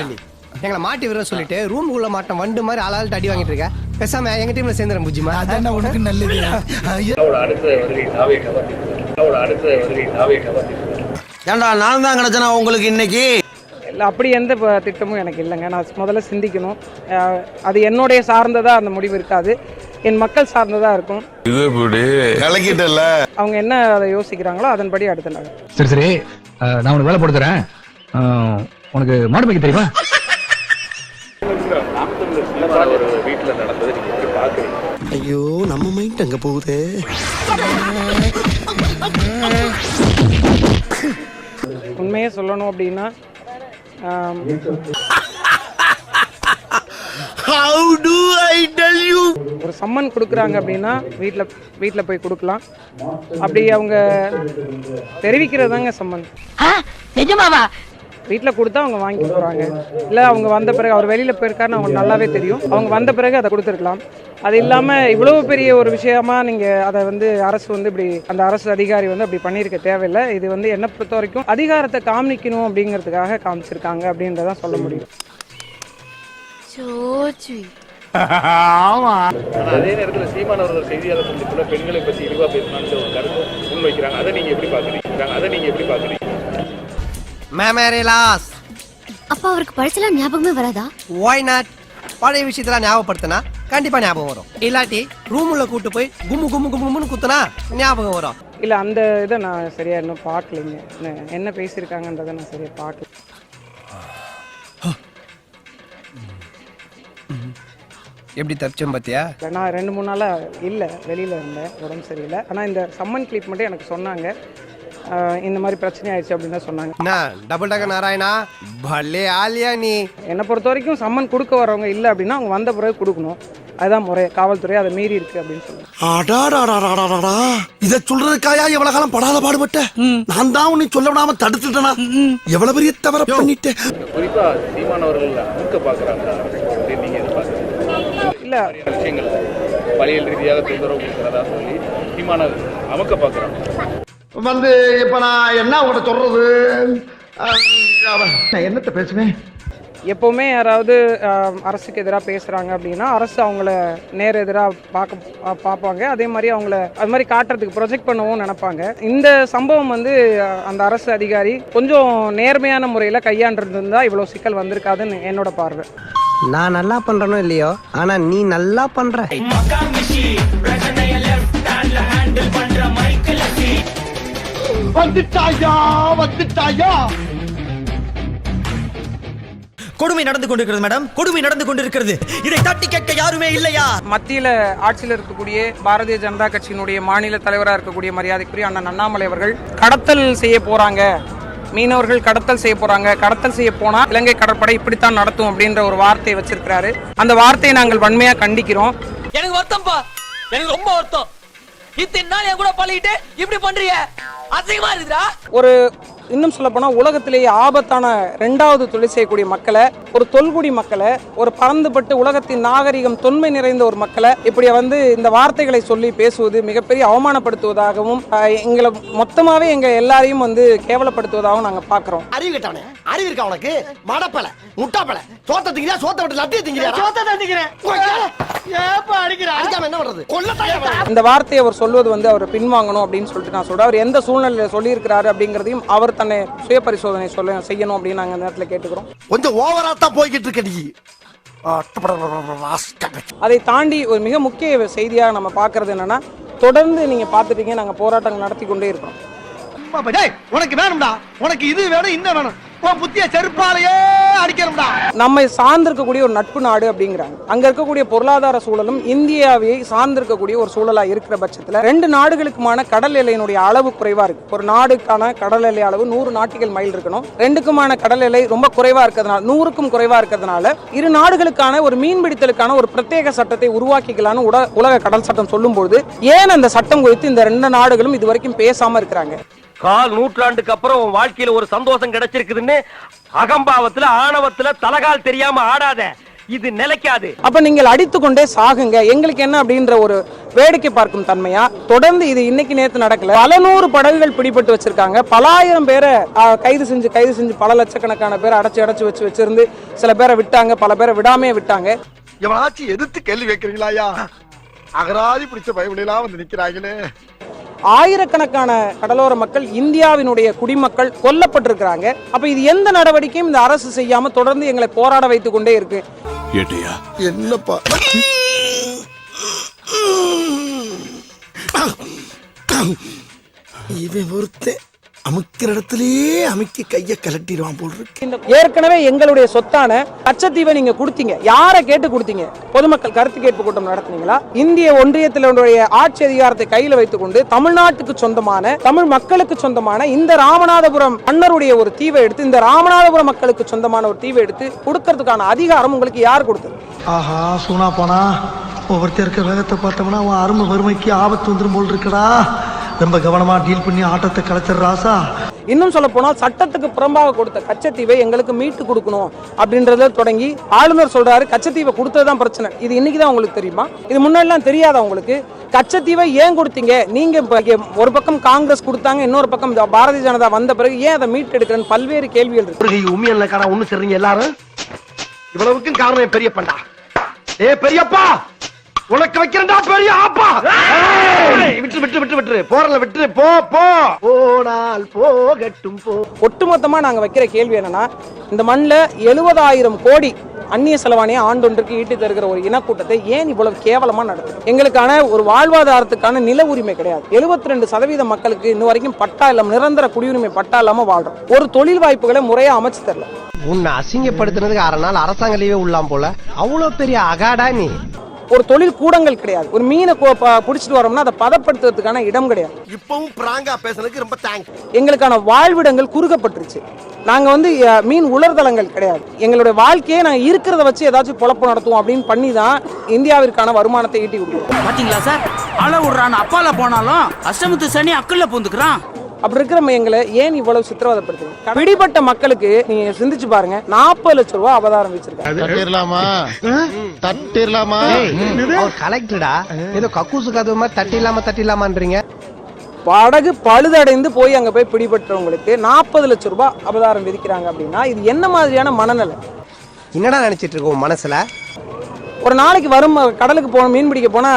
டெல்லி எங்களை மாட்டி விடுற சொல்லிட்டு ரூம் உள்ள மாட்டம் வண்டு மாதிரி ஆளாள்கிட்ட அடி வாங்கிட்டு இருக்க பேசாம எங்க டீம்ல சேர்ந்துறேன் புஜிமா. அதான் உனக்கு நல்லது? ஏண்டா நான் தான் கிடைச்சனா உங்களுக்கு இன்னைக்கு? இல்லை அப்படி எந்த திட்டமும் எனக்கு இல்லைங்க. நான் முதல்ல சிந்திக்கணும். அது என்னுடைய சார்ந்ததா அந்த முடிவு இருக்காது. என் மக்கள் சார்ந்ததா இருக்கும். கலக்கிட்டல அவங்க என்ன அதை யோசிக்கிறாங்களோ அதன்படி அடுத்த நாள். சரி சரி. நான் உனக்கு வேலை அஹ், உனக்கு மாடு மேய்க்க தெரியுமா? ஒரு வீட்டுல நடந்ததை நீங்க எப்படி பாக்குறீங்க ஐயோ நம்ம மைண்ட் அங்க போகுது? உண்மையே சொல்லணும் அப்படின்னா how to I tell you ஒரு சம்மன் கொடுக்குறாங்க அப்படின்னா வீட்டில் வீட்டில் போய் கொடுக்கலாம். அப்படி அவங்க தெரிவிக்கிறது தாங்க சம்மன் நிஜமாவா? வீட்டில் கொடுத்தா அவங்க வாங்கி போகிறாங்க இல்லை அவங்க வந்த பிறகு அவர் வெளியில் போயிருக்காருன்னு அவங்களுக்கு நல்லாவே தெரியும். அவங்க வந்த பிறகு அதை கொடுத்துருக்கலாம். அது இல்லாமல் இவ்வளவு பெரிய ஒரு விஷயமா நீங்கள் அதை வந்து அரசு வந்து இப்படி அந்த அரசு அதிகாரி வந்து அப்படி பண்ணியிருக்க தேவையில்லை. இது வந்து என்னை பொறுத்த வரைக்கும் அதிகாரத்தை காமிக்கணும் அப்படிங்கிறதுக்காக காமிச்சிருக்காங்க அப்படின்றதான் சொல்ல முடியும். சோச்சி ஆனா அதே நேரத்துல சீமான் அவர்கள் செய்தியாளர் சந்திப்புல பெண்களை பத்தி இழிவா பேசினான்னு ஒரு கருத்து முன்வைக்கிறாங்க. அதை நீங்க எப்படி பாக்குறீங்க அதை நீங்க எப்படி பாக்குறீங்க மேமேரே லாஸ் அப்பா அவருக்கு படிச்சலாம் ஞாபகமே வராதா? ஒய் நாட் பழைய விஷயத்தெல்லாம் ஞாபகப்படுத்தினா கண்டிப்பா ஞாபகம் வரும். இல்லாட்டி ரூம் உள்ள கூட்டு போய் கும்மு கும்மு கும்மு கும்முன்னு குத்துனா ஞாபகம் வரும். இல்லை அந்த இதை நான் சரியாக இன்னும் பார்க்கலைங்க என்ன- பேசியிருக்காங்கன்றதை நான் சரியாக பார்க்கல. எப்படி தப்பிச்சோம் பாத்தியா? இல்ல, நான் ரெண்டு மூணு நாளாக இல்லை வெளியில் இருந்தேன் உடம்பு சரியில்லை. ஆனால் இந்த சம்மன் கிளிப் மட்டும் எனக்கு சொன்னாங்க. இந்த மாதிரி பிரச்சனை ஆயிடுச்சு அப்படின்னு தான் சொன்னாங்க. என்ன டபுள் டக்க நாராயணா? பல்லே ஆலியா நீ? என்னை பொறுத்த வரைக்கும் சம்மன் கொடுக்க வரவங்க இல்லை அப்படின்னா அவங்க வந்த பிறகு கொடுக்கணும். அதுதான் முறை காவல்துறை அதை மீறி இருக்கு அப்படின்னு சொல்லுவாங்க இத சொல்றதுக்காயா எவ்வளவு காலம் படாத பாடுபட்ட? நான் தான் உன்னை சொல்ல விடாம தடுத்துட்டனா? எவ்வளவு பெரிய தவற பண்ணிட்டேன் குறிப்பா சீமான் அவர்கள் அமுக்க பாக்குறாங்க இல்லை. விஷயங்கள் பலியல் ரீதியாக தொந்தரவு கொடுக்கிறதா சொல்லி சீமான அமுக்க பாக்குறாங்க வந்து இப்ப நான் என்ன அஹ், நான் என்னத்த பேசுவேன் எப்போவுமே யாராவது அரசுக்கு எதிராக பேசுகிறாங்க அப்படின்னா அரசு அவங்கள நேர் எதிராக பார்க்க பார்ப்பாங்க. அதே மாதிரி அவங்கள அது மாதிரி காட்டுறதுக்கு ப்ரொஜெக்ட் பண்ணவும் நினைப்பாங்க. இந்த சம்பவம் வந்து அந்த அரசு அதிகாரி கொஞ்சம் நேர்மையான முறையில் கையாண்டிருந்திருந்தா இவ்வளோ சிக்கல் வந்திருக்காதுன்னு என்னோட பார்வை. நான் நல்லா பண்றனோ இல்லையோ? ஆனா நீ நல்லா பண்ற. வந்துட்டாயா வந்துட்டாயா? கொடுமை நடந்து கொண்டிருக்கிறது மேடம். கொடுமை நடந்து கொண்டிருக்கிறது. இதை தட்டி கேட்க யாருமே இல்லையா? மத்தியில் ஆட்சியில் இருக்கக்கூடிய பாரதிய ஜனதா கட்சியினுடைய மாநில தலைவராக இருக்கக்கூடிய மரியாதைக்குரிய அண்ணன் அண்ணாமலை அவர்கள் கடத்தல் செய்ய போறாங்க. மீனவர்கள் கடத்தல் செய்ய போறாங்க. கடத்தல் செய்ய போனா இலங்கை கடற்படை இப்படித்தான் நடத்தும் அப்படின்ற ஒரு வார்த்தையை வச்சிருக்கிறாரு. அந்த வார்த்தையை நாங்கள் வன்மையா கண்டிக்கிறோம். எனக்கு வருத்தம்ப்பா எனக்கு ரொம்ப வருத்தம். இத்தனை நாள் என் கூட பழகிட்டு இப்படி பண்றீங்க? அசிங்கமா இருக்குதா ஒரு இன்னும் சொல்ல போனா உலகத்திலேயே ஆபத்தான ரெண்டாவது தொழில் செய்யக்கூடிய மக்களை ஒரு தொல்குடி மக்களை ஒரு பறந்துபட்டு உலகத்தின் நாகரிகம் தொன்மை நிறைந்த ஒரு மக்களை இப்படி வந்து இந்த வார்த்தைகளை சொல்லி பேசுவது மிகப்பெரிய அவமானப்படுத்துவதாகவும் எங்களை மொத்தமாவே எங்க எல்லாரையும் வந்து கேவலப்படுத்துவதாகவும் நாங்க பாக்குறோம் அறிவு கேட்டவனே. அறிவு இருக்கா உனக்கு? மடப்பல முட்டாப்பல. சோத்த திங்கிறியா? சோத்த விட்டு லட்டிய திங்கிறியா? சோத்த திங்கிறேன். இந்த வார்த்தையை அவர் சொல்வது வந்து அவர் பின்வாங்கணும் அப்படின்னு சொல்லிட்டு நான் சொல்றேன். அவர் எந்த சூழ்நிலையில சொல்லியிருக்கிறாரு அப்படிங்கிறதையும் அவர் தன்னை சுய பரிசோதனை சொல்ல செய்யணும் அப்படின்னு நாங்க இந்த நேரத்துல கேட்டுக்கிறோம். கொஞ்சம் ஓவரா தான் போய்கிட்டு இருக்க அதை தாண்டி ஒரு மிக முக்கிய செய்தியாக நம்ம பார்க்கறது என்னன்னா தொடர்ந்து நீங்க பார்த்துட்டீங்க நாங்க போராட்டங்கள் நடத்தி கொண்டே இருக்கோம் உனக்கு வேணும்டா உனக்கு இது வேணும் இந்த வேணும் உன் புத்திய செருப்பாலேயே அடிக்கணும்டா. நம்மை சார்ந்திருக்கக்கூடிய ஒரு நட்பு நாடு அப்படிங்கிறாங்க. அங்க இருக்கக்கூடிய பொருளாதார சூழலும் இந்தியாவை சார்ந்திருக்கக்கூடிய ஒரு சூழலா இருக்கிற பட்சத்துல ரெண்டு நாடுகளுக்குமான கடல் எல்லையினுடைய அளவு குறைவா இருக்கு. ஒரு நாடுக்கான கடல் எல்லை அளவு நூறு நாட்டிகள் மைல் இருக்கணும். ரெண்டுக்குமான கடல் எல்லை ரொம்ப குறைவா இருக்கிறதுனால நூறுக்கும் குறைவா இருக்கிறதுனால இரு நாடுகளுக்கான ஒரு மீன்பிடித்தலுக்கான ஒரு பிரத்யேக சட்டத்தை உருவாக்கிக்கலாம்னு உட- உலக கடல் சட்டம் சொல்லும்போது ஏன் அந்த சட்டம் குறித்து இந்த ரெண்டு நாடுகளும் இது வரைக்கும் பேசாம இருக்கிறாங்க? கால் நூற்றாண்டுக்கு அப்புறம் வாழ்க்கையில ஒரு சந்தோஷம் கிடைச்சிருக்குதுன்னு அகம்பாவத்துல ஆணவத்துல தலகால் தெரியாம ஆடாத. இது நிலைக்காது. அப்ப நீங்கள் அடித்துக்கொண்டே சாகுங்க. எங்களுக்கு என்ன அப்படின்ற ஒரு வேடிக்கை பார்க்கும் தன்மையா? தொடர்ந்து இது இன்னைக்கு நேத்து நடக்கல. பல நூறு படகுகள் பிடிபட்டு வச்சிருக்காங்க. பலாயிரம் பேரை ஆ, கைது செஞ்சு கைது செஞ்சு பல லட்சக்கணக்கான பேரை அடைச்சு அடைச்சு வச்சு வச்சிருந்து சில பேரை விட்டாங்க. பல பேரை விடாமே விட்டாங்க. எவனாச்சும் எதிர்த்து கேள்வி வைக்கிறீங்களாயா அகராதி பிடிச்ச பயவிலாம் வந்து நிக்கிறாங்களே. ஆயிரக்கணக்கான கடலோர மக்கள் இந்தியாவினுடைய குடிமக்கள் கொல்லப்பட்டிருக்கிறாங்க. அப்ப இது எந்த நடவடிக்கையும் இந்த அரசு செய்யாம தொடர்ந்து எங்களை போராட வைத்துக் கொண்டே இருக்கு. என்னப்பா? இவன் ஒருத்தன். அமுக்கிற இடத்துலயே அமுக்கி கைய கலட்டிடுவான் போல் இருக்கு. ஏற்கனவே எங்களுடைய சொத்தான கச்சத்தீவை நீங்க கொடுத்தீங்க. யாரை கேட்டு கொடுத்தீங்க? பொதுமக்கள் கருத்து கேட்பு கூட்டம் நடத்துனீங்களா? இந்திய ஒன்றியத்தினுடைய ஆட்சி அதிகாரத்தை கையில வைத்துக் கொண்டு தமிழ்நாட்டுக்கு சொந்தமான தமிழ் மக்களுக்கு சொந்தமான இந்த ராமநாதபுரம் மன்னருடைய ஒரு தீவை எடுத்து இந்த ராமநாதபுரம் மக்களுக்கு சொந்தமான ஒரு தீவை எடுத்து கொடுக்கறதுக்கான அதிகாரம் உங்களுக்கு யார் கொடுத்தது? ஆஹா சூனா போனா ஒவ்வொருத்தர் இருக்க வேகத்தை பார்த்தோம்னா அவன் அருமை வறுமைக்கு ஆபத்து வந்துடும் போல் இருக்கடா. ரொம்ப கவனமா டீல் பண்ணி ஆட்டத்தை கலைச்சிடுற ராசா. இன்னும் சொல்ல போனால் சட்டத்துக்கு புறம்பாக கொடுத்த கச்சத்தீவை எங்களுக்கு மீட்டு கொடுக்கணும் அப்படின்றத தொடங்கி ஆளுநர் சொல்றாரு கச்சத்தீவை கொடுத்ததுதான் பிரச்சனை. இது இன்னைக்கு தான் உங்களுக்கு தெரியுமா? இது முன்னாடிலாம் தெரியாதா உங்களுக்கு? கச்சத்தீவை ஏன் கொடுத்தீங்க? நீங்க ஒரு பக்கம் காங்கிரஸ் கொடுத்தாங்க இன்னொரு பக்கம் பாரதிய ஜனதா வந்த பிறகு ஏன் அதை மீட்டு எடுக்கிறேன்னு பல்வேறு கேள்விகள் இருக்கு. முருகை உண்மையல்ல காரா ஒண்ணு சரிங்க எல்லாரும்? இவ்வளவுக்கும் காரணம் என் பெரியப்பன்டா. ஏ பெரியப்பா! உனக்கு வைக்கிறேன்டா பெரிய விட்டு விட்டு விட்டு விட்டு போறல விட்டு போ போ. போனால் போகட்டும் போ. ஒட்டுமொத்தமா நாங்க வைக்கிற கேள்வி என்னன்னா இந்த மண்ணில் எழுபதாயிரம் கோடி அந்நிய செலவாணியை ஆண்டொன்றுக்கு ஈட்டி தருகிற ஒரு இனக்கூட்டத்தை ஏன் இவ்வளவு கேவலமா நடத்துது எங்களுக்கான ஒரு வாழ்வாதாரத்துக்கான நில உரிமை கிடையாது. 72% ரெண்டு சதவீத மக்களுக்கு இன்ன வரைக்கும் பட்டா இல்லாம நிரந்தர குடியுரிமை பட்டா இல்லாம வாழ்றோம். ஒரு தொழில் வாய்ப்புகளை முறையா அமைச்சு தரல உன்னை அசிங்கப்படுத்தினதுக்கு அரை நாள் அரசாங்க லீவே உள்ளாம் போல. அவ்வளவு பெரிய அகாடா நீ. ஒரு தொழில் கூடங்கள் கிடையாது. ஒரு மீனை பிடிச்சிட்டு வரோம்னா அதை பதப்படுத்துறதுக்கான இடம் கிடையாது. இப்பவும் பிராங்கா பேசுனதுக்கு ரொம்ப தேங்க்ஸ் எங்களுக்கான வாழ்விடங்கள் குறுக்கப்பட்டுருச்சு நாங்க வந்து மீன் உலர்தலங்கள் கிடையாது. எங்களுடைய வாழ்க்கையை நாங்க இருக்கிறத வச்சு ஏதாச்சும் பொழப்பு நடத்துவோம் அப்படின்னு பண்ணி தான் இந்தியாவிற்கான வருமானத்தை ஈட்டி கொடுக்குறோம். பாத்தீங்களா சார்? அழ விடுறான் அப்பால போனாலும் அஷ்டமத்து சனி அக்கல்ல பூந்துக்கிறான். அப்படி இருக்கிற எங்களை ஏன் இவ்வளவு சித்திரவதைப்படுத்துறீங்க? பிடிபட்ட மக்களுக்கு நீங்க சிந்திச்சு பாருங்க. நாற்பது லட்சம் ரூபாய் அபதாரம் வச்சிருக்காங்க. தட்டிடலாமா தட்டிடலாமா அவர் கலெக்டடா ஏதோ கக்கூசு கதவு மாதிரி தட்டி இல்லாம தட்டி இல்லாமன்றீங்க படகு பழுதடைந்து போய் அங்க போய் பிடிபட்டவங்களுக்கு நாற்பது லட்சம் ரூபாய் அபதாரம் விதிக்கிறாங்க அப்படின்னா இது என்ன மாதிரியான மனநிலை? என்னடா நினைச்சிட்டு இருக்க உன் மனசுல? ஒரு நாளைக்கு வரும் கடலுக்கு போன மீன் பிடிக்க போனா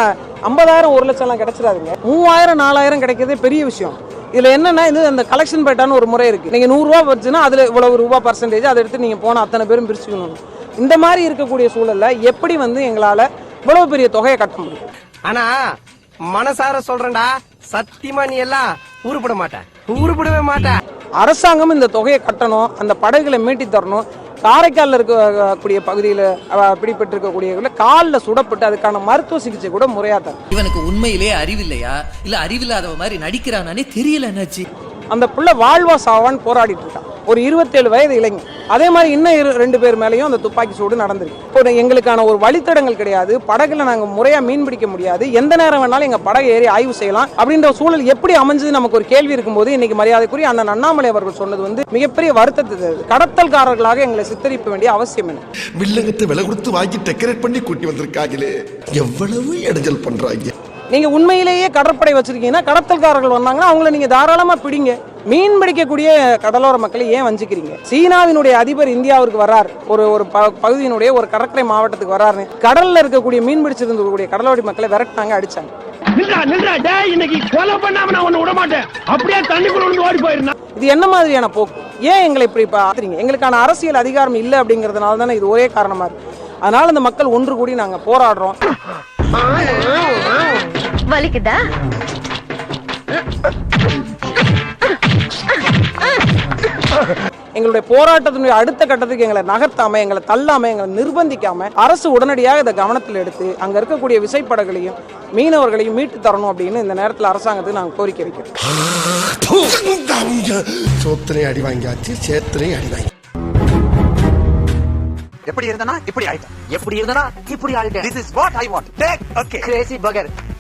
ஐம்பதாயிரம் ஒரு லட்சம் எல்லாம் கிடைச்சிடாதுங்க. மூவாயிரம் நாலாயிரம் கிடைக்கிறதே பெரிய விஷயம். இதுல என்னன்னா இது அந்த கலெக்ஷன் பேட்டான்னு ஒரு முறை இருக்கு. நீங்க நூறு ரூபாய் வச்சுன்னா அதுல இவ்வளவு ரூபா பர்சன்டேஜ் அதை எடுத்து நீங்க போன அத்தனை பேரும் பிரிச்சுக்கணும் இந்த மாதிரி இருக்கக்கூடிய சூழல்ல எப்படி வந்து எங்களால இவ்வளவு பெரிய தொகையை கட்ட முடியும்? ஆனா மனசார சொல்றேன்டா சத்தியமா நீ எல்லாம் உருப்பட மாட்ட. உருப்படவே மாட்ட. அரசாங்கம் இந்த தொகையை கட்டணும் அந்த படகுகளை மீட்டி தரணும் காரைக்காலில் இருக்கக்கூடிய பகுதியில் பிடிபட்டு இருக்கக்கூடிய காலில் சுடப்பட்டு அதுக்கான மருத்துவ சிகிச்சை கூட முறையாக தரும் இவனுக்கு உண்மையிலேயே அறிவில்லையா? இல்ல அறிவில்லாதவ மாதிரி நடிக்கிறானே தெரியல என்னாச்சு அந்த புள்ள வாழ்வா சாவான்னு போராடிட்டு இருக்கான். ஒரு இருபத்தேழு வயது இளைஞன். அதே மாதிரி இன்னும் இரு- ரெண்டு பேர் மேலேயும் அந்த துப்பாக்கி சூடு நடந்திருக்கு. இப்போ எங்களுக்கான ஒரு வழித்தடங்கள் கிடையாது. படகுல நாங்க முறையா மீன் பிடிக்க முடியாது. எந்த நேரம் வேணாலும் எங்க படகு ஏறி ஆய்வு செய்யலாம். அப்படின்ற சூழல் எப்படி அமைஞ்சது நமக்கு ஒரு கேள்வி இருக்கும்போது இன்னைக்கு மரியாதைக்குரிய அண்ணன் அண்ணாமலை அவர்கள் சொன்னது வந்து மிகப்பெரிய வருத்தத்தை கடத்தல்காரர்களாக எங்களை சித்தரிக்க வேண்டிய அவசியம் என்ன? வில்லங்கத்தை விலை கொடுத்து வாங்கி டெக்கரேட் பண்ணி கூட்டி வந்திருக்காங்களே. எவ்வளவு இடைஞ்சல் பண்றாங்க. நீங்க உண்மையிலேயே கடற்படை வச்சிருக்கீங்கன்னா கடத்தல்காரர்கள் வந்தாங்கன்னா அவங்கள நீங்க தாராளமா பிடிங்க. மீன் பிடிக்கக்கூடிய கடலோர மக்களை ஏன் வஞ்சிக்கிறீங்க? சீனாவினுடைய அதிபர் இந்தியாவிற்கு வர்றார். ஒரு ஒரு ப- பகுதியினுடைய ஒரு கடற்கரை மாவட்டத்துக்கு வர்றாருன்னு. கடல்ல இருக்கக்கூடிய மீன் பிடிச்சிருந்தக்கூடிய கடலோடி மக்களை விரட்டினாங்க அடிச்சாங்க. இது என்ன மாதிரியான போக்கு? ஏன் எங்களை இப்படி பாத்துறீங்க எங்களுக்கான அரசியல் அதிகாரம் இல்லை அப்படிங்கிறதுனால தானே இது ஒரே காரணமா இருக்கு. அதனால இந்த மக்கள் ஒன்று கூடி நாங்க போராடுறோம். வலிக்குதா? எங்களுடைய போராட்டத்தினுடைய அடுத்த கட்டத்துக்கு எங்களை நகர்த்தாம எங்களை தள்ளாம எங்களை நிர்பந்திக்காம அரசு உடனடியாக இதை கவனத்தில் எடுத்து அங்க இருக்கக்கூடிய விசைப்படகுகளையும் மீனவர்களையும் மீட்டு தரணும் அப்படின்னு இந்த நேரத்தில் அரசாங்கத்துக்கு நாங்கள் கோரிக்கை வைக்கிறோம். சோத்திரையும் அடி வாங்கியாச்சு சேத்திரையும் அடி வாங்கி எப்படி இருந்தனா? இப்படி ஆயிட்டேன். எப்படி இருந்தனா? இப்படி ஆயிட்டேன். This is what I want take okay crazy பகர்